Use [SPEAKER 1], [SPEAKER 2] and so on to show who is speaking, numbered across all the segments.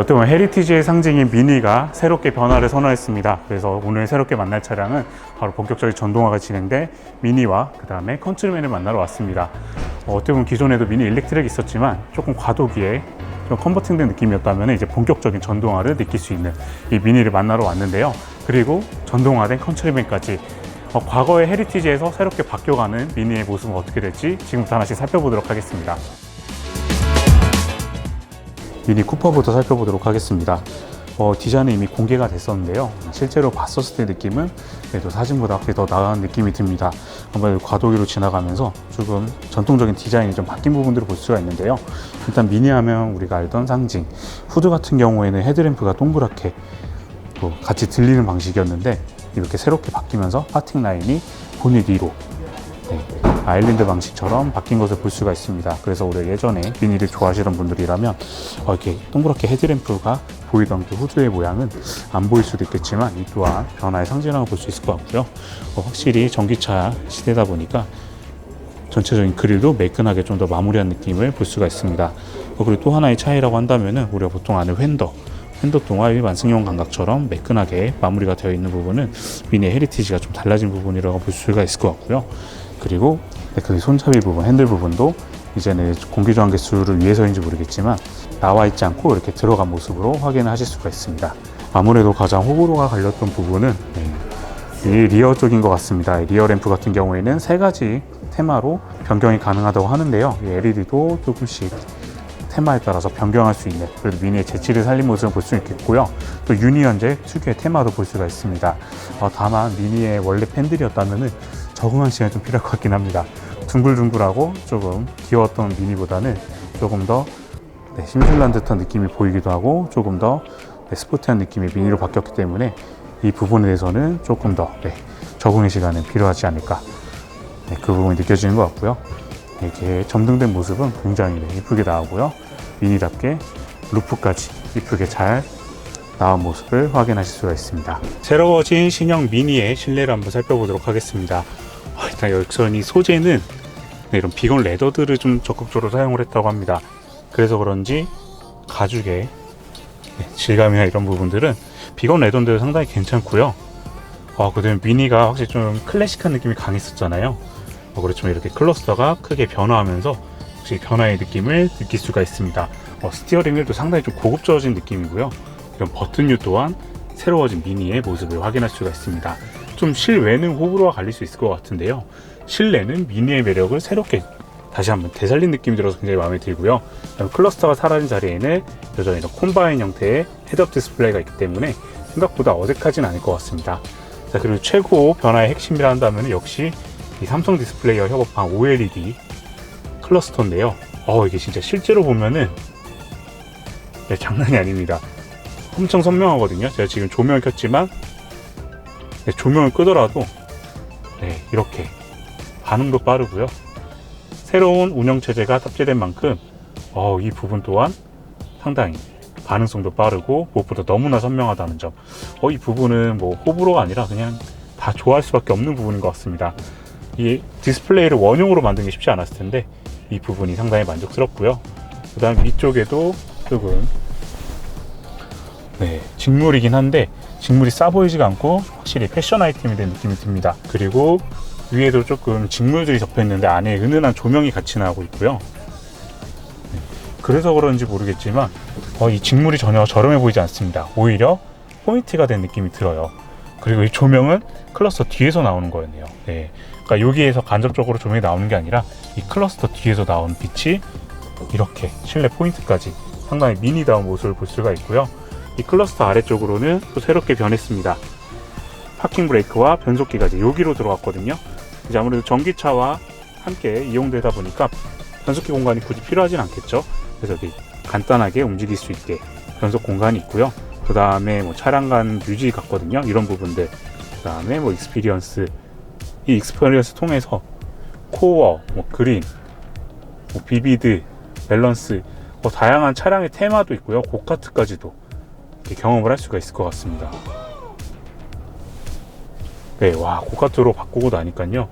[SPEAKER 1] 어떻게 보면 헤리티지의 상징인 미니가 새롭게 변화를 선언했습니다. 그래서 오늘 새롭게 만날 차량은 바로 본격적인 전동화가 진행된 미니와 그 다음에 컨트리맨을 만나러 왔습니다. 어, 어떻게 보면 기존에도 미니 일렉트릭이 있었지만 조금 과도기에 좀 컨버팅된 느낌이었다면 이제 본격적인 전동화를 느낄 수 있는 이 미니를 만나러 왔는데요. 그리고 전동화된 컨트리맨까지 어, 과거의 헤리티지에서 새롭게 바뀌어가는 미니의 모습은 어떻게 될지 지금부터 하나씩 살펴보도록 하겠습니다. 미니 쿠퍼부터 살펴보도록 하겠습니다. 어, 디자인은 이미 공개가 됐었는데요. 실제로 봤었을 때 느낌은 그래도 사진보다 더 나은 느낌이 듭니다. 아무래도 과도기로 지나가면서 조금 전통적인 디자인이 좀 바뀐 부분들을 볼 수가 있는데요. 일단 미니하면 우리가 알던 상징, 후드 같은 경우에는 헤드램프가 동그랗게 또 같이 들리는 방식이었는데 이렇게 새롭게 바뀌면서 파팅 라인이 본닛 위로 네, 아일랜드 방식처럼 바뀐 것을 볼 수가 있습니다. 그래서 우리 예전에 미니를 좋아하시던 분들이라면 어, 이렇게 동그랗게 헤드램프가 보이던 그 후드의 모양은 안 보일 수도 있겠지만 이 또한 변화의 상징이라고 볼 수 있을 것 같고요. 어, 확실히 전기차 시대다 보니까 전체적인 그릴도 매끈하게 좀 더 마무리한 느낌을 볼 수가 있습니다. 어, 그리고 또 하나의 차이라고 한다면은 우리가 보통 아는 휀더 핸더 동화 일반 승용 감각처럼 매끈하게 마무리가 되어 있는 부분은 미니의 헤리티지가 좀 달라진 부분이라고 볼 수가 있을 것 같고요. 그리고 그 손잡이 부분, 핸들 부분도 이제는 공기 저항 개수를 위해서인지 모르겠지만 나와 있지 않고 이렇게 들어간 모습으로 확인을 하실 수가 있습니다. 아무래도 가장 호불호가 갈렸던 부분은 네, 이 리어 쪽인 것 같습니다. 이 리어 램프 같은 경우에는 세 가지 테마로 변경이 가능하다고 하는데요. 이 LED도 조금씩 테마에 따라서 변경할 수 있는 그래도 미니의 재치를 살린 모습을 볼 수 있겠고요. 또 유니언제 특유의 테마도 볼 수가 있습니다. 어, 다만 미니의 원래 팬들이었다면은 적응한 시간이 좀 필요할 것 같긴 합니다. 둥글둥글하고 조금 귀여웠던 미니보다는 조금 더 네, 심술난 듯한 느낌이 보이기도 하고 조금 더 네, 스포티한 느낌의 미니로 바뀌었기 때문에 이 부분에 대해서는 조금 더 네, 적응의 시간은 필요하지 않을까 네, 그 부분이 느껴지는 것 같고요. 이렇게 점등된 모습은 굉장히 네, 이쁘게 나오고요. 미니답게 루프까지 이쁘게 잘 나온 모습을 확인하실 수가 있습니다. 새로워진 신형 미니의 실내를 한번 살펴보도록 하겠습니다. 아, 일단 여기서 이 소재는 네, 이런 비건 레더들을 좀 적극적으로 사용을 했다고 합니다. 그래서 그런지 가죽의 네, 질감이나 이런 부분들은 비건 레더인데도 상당히 괜찮고요. 아, 그다음에 미니가 확실히 좀 클래식한 느낌이 강했었잖아요. 어, 그렇지만 이렇게 클러스터가 크게 변화하면서 혹시 변화의 느낌을 느낄 수가 있습니다. 어, 스티어링 휠도 상당히 좀 고급져진 느낌이고요. 이런 버튼 류 또한 새로워진 미니의 모습을 확인할 수가 있습니다. 좀 실외는 호불호가 갈릴 수 있을 것 같은데요. 실내는 미니의 매력을 새롭게 다시 한번 되살린 느낌이 들어서 굉장히 마음에 들고요. 클러스터가 사라진 자리에는 여전히 콤바인 형태의 헤드업 디스플레이가 있기 때문에 생각보다 어색하진 않을 것 같습니다. 자, 그리고 최고 변화의 핵심이라 한다면 역시 이 삼성 디스플레이와 협업한 OLED 클러스터인데요. 어, 이게 진짜 실제로 보면은 네, 장난이 아닙니다. 엄청 선명하거든요. 제가 지금 조명을 켰지만 네, 조명을 끄더라도 네, 이렇게 반응도 빠르고요. 새로운 운영 체제가 탑재된 만큼 어, 이 부분 또한 상당히 반응성도 빠르고 무엇보다 너무나 선명하다는 점. 어, 이 부분은 뭐 호불호가 아니라 그냥 다 좋아할 수밖에 없는 부분인 것 같습니다. 이 디스플레이를 원형으로 만든 게 쉽지 않았을 텐데 이 부분이 상당히 만족스럽고요. 그 다음 위쪽에도 조금 네, 직물이긴 한데 직물이 싸 보이지가 않고 확실히 패션 아이템이 된 느낌이 듭니다. 그리고 위에도 조금 직물들이 접혀 있는데 안에 은은한 조명이 같이 나오고 있고요. 네, 그래서 그런지 모르겠지만 어, 이 직물이 전혀 저렴해 보이지 않습니다. 오히려 포인트가 된 느낌이 들어요. 그리고 이 조명은 클러스터 뒤에서 나오는 거였네요. 네. 그러니까 여기에서 간접적으로 조명이 나오는 게 아니라 이 클러스터 뒤에서 나온 빛이 이렇게 실내 포인트까지 상당히 미니다운 모습을 볼 수가 있고요. 이 클러스터 아래쪽으로는 또 새롭게 변했습니다. 파킹 브레이크와 변속기가 이제 여기로 들어왔거든요. 이제 아무래도 전기차와 함께 이용되다 보니까 변속기 공간이 굳이 필요하진 않겠죠. 그래서 여기 간단하게 움직일 수 있게 변속 공간이 있고요. 그 다음에 뭐 차량 간 뮤직 같거든요. 이런 부분들. 그 다음에 뭐 익스피리언스. 이 익스피리언스 통해서 코어, 뭐 그린, 뭐 비비드, 밸런스, 뭐 다양한 차량의 테마도 있고요. 고카트까지도 경험을 할 수가 있을 것 같습니다. 네, 와, 고카트로 바꾸고 나니까요.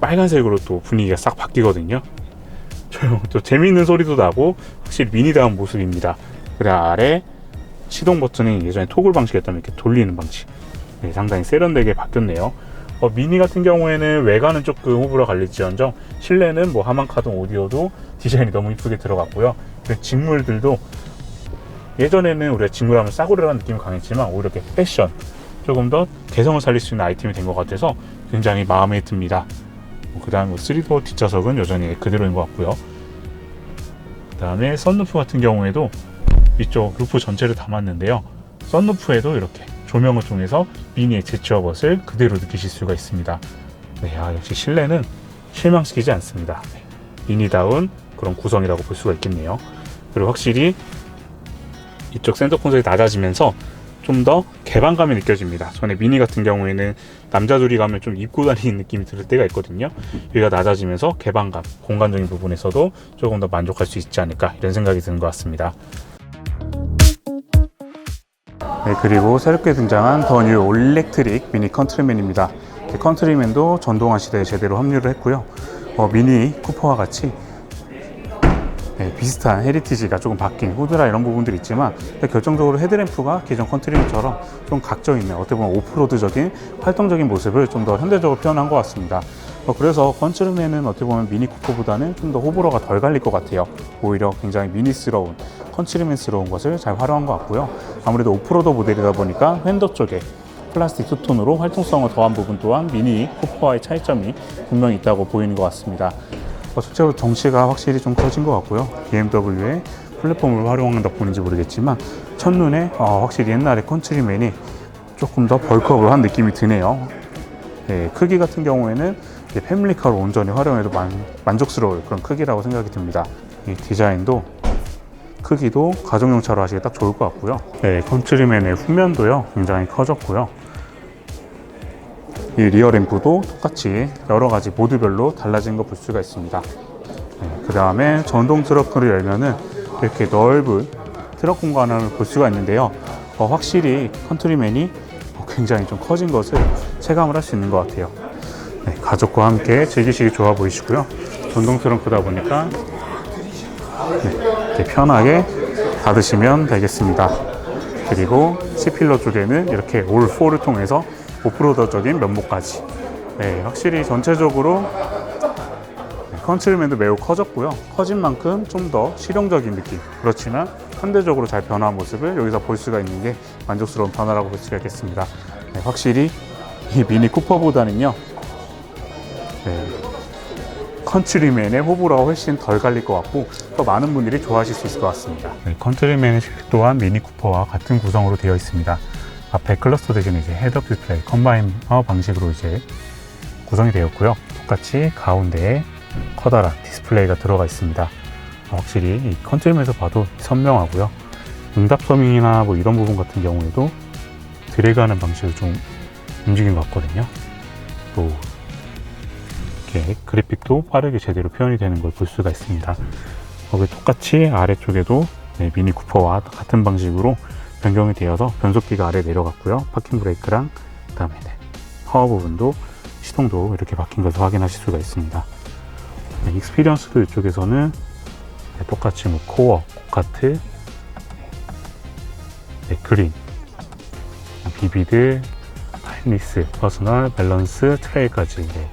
[SPEAKER 1] 빨간색으로 또 분위기가 싹 바뀌거든요. 또 재미있는 소리도 나고, 확실히 미니다운 모습입니다. 그리고 아래 시동 버튼이 예전에 토글 방식이었다면 이렇게 돌리는 방식. 네, 상당히 세련되게 바뀌었네요. 어, 미니 같은 경우에는 외관은 조금 호불호 갈릴지언정 실내는 뭐 하만 카동 오디오도 디자인이 너무 이쁘게 들어갔고요. 그리고 직물들도 예전에는 우리가 직물 하면 싸구려라는 느낌이 강했지만 오히려 이렇게 패션 조금 더 개성을 살릴 수 있는 아이템이 된 것 같아서 굉장히 마음에 듭니다. 그 다음 뭐 3도어 뒷좌석은 여전히 그대로인 것 같고요. 그 다음에 썬루프 같은 경우에도 이쪽 루프 전체를 담았는데요. 썬루프에도 이렇게 조명을 통해서 미니의 제치어 것을 그대로 느끼실 수가 있습니다. 네, 아, 역시 실내는 실망시키지 않습니다. 네, 미니다운 그런 구성이라고 볼 수가 있겠네요. 그리고 확실히 이쪽 센터 콘솔이 낮아지면서 좀 더 개방감이 느껴집니다. 전에 미니 같은 경우에는 남자 둘이 가면 좀 입고 다니는 느낌이 들 때가 있거든요. 여기가 낮아지면서 개방감, 공간적인 부분에서도 조금 더 만족할 수 있지 않을까 이런 생각이 드는 것 같습니다. 네, 그리고 새롭게 등장한 더 뉴 올렉트릭 미니 컨트리맨입니다. 이 컨트리맨도 전동화 시대에 제대로 합류를 했고요. 어, 미니 쿠퍼와 같이 네, 비슷한 헤리티지가 조금 바뀐 후드라 이런 부분들이 있지만 결정적으로 헤드램프가 기존 컨트리맨처럼 좀 각져 있는 어떻게 보면 오프로드적인 활동적인 모습을 좀 더 현대적으로 표현한 것 같습니다. 어, 그래서 컨트리맨은 어떻게 보면 미니 쿠퍼보다는 좀 더 호불호가 덜 갈릴 것 같아요. 오히려 굉장히 미니스러운 컨트리맨스러운 것을 잘 활용한 것 같고요. 아무래도 오프로드 모델이다 보니까 휀더 쪽에 플라스틱 투톤으로 활동성을 더한 부분 또한 미니 쿠퍼와의 차이점이 분명히 있다고 보이는 것 같습니다. 어, 실제로 덩치가 확실히 좀 커진 것 같고요. BMW의 플랫폼을 활용한 덕분인지 모르겠지만 첫눈에 어, 확실히 옛날의 컨트리맨이 조금 더 벌크업을 한 느낌이 드네요. 네, 크기 같은 경우에는 패밀리카로 온전히 활용해도 만, 만족스러울 그런 크기라고 생각이 듭니다. 이 디자인도 크기도 가정용 차로 하시기 딱 좋을 것 같고요. 네, 컨트리맨의 후면도요 굉장히 커졌고요. 이 리어 램프도 똑같이 여러 가지 모드별로 달라진 거 볼 수가 있습니다. 그 다음에 전동 트렁크를 열면은 이렇게 넓은 트럭 공간을 볼 수가 있는데요. 어, 확실히 컨트리맨이 굉장히 좀 커진 것을 체감을 할 수 있는 것 같아요. 네, 가족과 함께 즐기시기 좋아 보이시고요. 전동 트렁크다 보니까 네, 이렇게 편하게 닫으시면 되겠습니다. 그리고 C필러 쪽에는 이렇게 올 4를 통해서 오프로더적인 면모까지. 네, 확실히 전체적으로 네, 컨트리맨도 매우 커졌고요. 커진 만큼 좀 더 실용적인 느낌. 그렇지만 현대적으로 잘 변화한 모습을 여기서 볼 수가 있는 게 만족스러운 변화라고 볼 수가 있겠습니다. 네, 확실히 이 미니 쿠퍼보다는요. 네, 컨트리맨의 호불호가 훨씬 덜 갈릴 것 같고 더 많은 분들이 좋아하실 수 있을 것 같습니다. 네, 컨트리맨 또한 미니 쿠퍼와 같은 구성으로 되어 있습니다. 앞에 클러스터 대신 이제 헤드업 디스플레이 컴바이너 방식으로 이제 구성이 되었고요. 똑같이 가운데에 커다란 디스플레이가 들어가 있습니다. 확실히 이 컨트리맨에서 봐도 선명하고요. 응답 서밍이나 뭐 이런 부분 같은 경우에도 드래그하는 방식을 좀 움직인 것 같거든요. 또 이렇게 그래픽도 빠르게 제대로 표현이 되는 걸 볼 수가 있습니다. 거기 똑같이 아래쪽에도 네, 미니 쿠퍼와 같은 방식으로 변경이 되어서 변속기가 아래 내려갔고요. 파킹 브레이크랑 그다음에 네, 파워 부분도 시동도 이렇게 바뀐 것을 확인하실 수가 있습니다. 네, 익스피리언스도 이쪽에서는 네, 똑같이 뭐 코어, 고카트, 네, 그린, 비비드, 타임리스, 퍼스널, 밸런스, 트레이까지 네,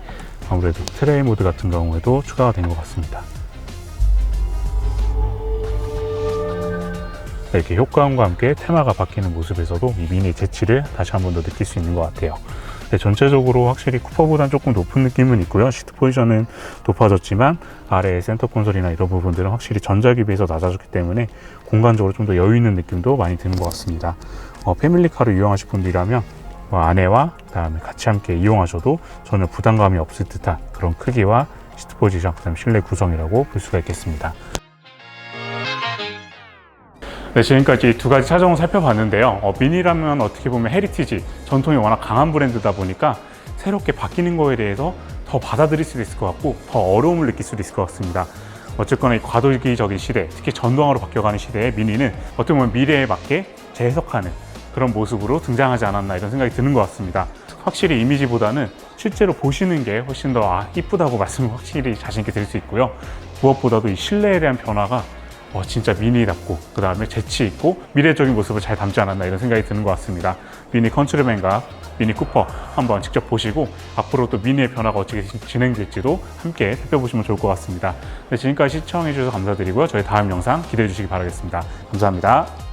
[SPEAKER 1] 아무래도 트레이 모드 같은 경우에도 추가가 된 것 같습니다. 이렇게 효과음과 함께 테마가 바뀌는 모습에서도 이 미니 재치를 다시 한 번 더 느낄 수 있는 것 같아요. 네, 전체적으로 확실히 쿠퍼보다는 조금 높은 느낌은 있고요. 시트 포지션은 높아졌지만 아래 센터 콘솔이나 이런 부분들은 확실히 전작에 비해서 낮아졌기 때문에 공간적으로 좀 더 여유 있는 느낌도 많이 드는 것 같습니다. 어, 패밀리카를 이용하실 분들이라면 뭐 아내와 그다음에 같이 함께 이용하셔도 전혀 부담감이 없을 듯한 그런 크기와 시트 포지션, 그다음 실내 구성이라고 볼 수가 있겠습니다. 네, 지금까지 두 가지 차종을 살펴봤는데요. 어, 미니라면 어떻게 보면 헤리티지, 전통이 워낙 강한 브랜드다 보니까 새롭게 바뀌는 거에 대해서 더 받아들일 수도 있을 것 같고 더 어려움을 느낄 수도 있을 것 같습니다. 어쨌거나 이 과도기적인 시대, 특히 전동화로 바뀌어가는 시대에 미니는 어떻게 보면 미래에 맞게 재해석하는 그런 모습으로 등장하지 않았나 이런 생각이 드는 것 같습니다. 확실히 이미지보다는 실제로 보시는 게 훨씬 더 아, 이쁘다고 말씀을 확실히 자신있게 드릴 수 있고요. 무엇보다도 이 실내에 대한 변화가 어, 진짜 미니답고 그 다음에 재치 있고 미래적인 모습을 잘 담지 않았나 이런 생각이 드는 것 같습니다. 미니 컨트리맨과 미니 쿠퍼 한번 직접 보시고 앞으로 또 미니의 변화가 어떻게 진- 진행될지도 함께 살펴보시면 좋을 것 같습니다. 네, 지금까지 시청해 주셔서 감사드리고요. 저희 다음 영상 기대해 주시기 바라겠습니다. 감사합니다.